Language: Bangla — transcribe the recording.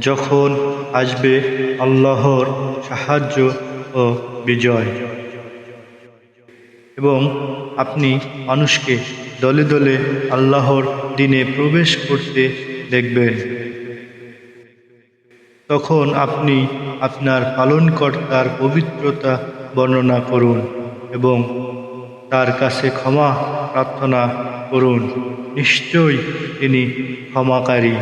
যখন আসবে আল্লাহর সাহায্য ও বিজয়। এবং আপনি মানুষকে দলে দলে আল্লাহর দিনে প্রবেশ করতে দেখবেন। তখন আপনি আপনার পালনকর্তার পবিত্রতা বর্ণনা করুন এবং তার কাছে ক্ষমা প্রার্থনা করুন। নিশ্চয়ই তিনি ক্ষমাকারী।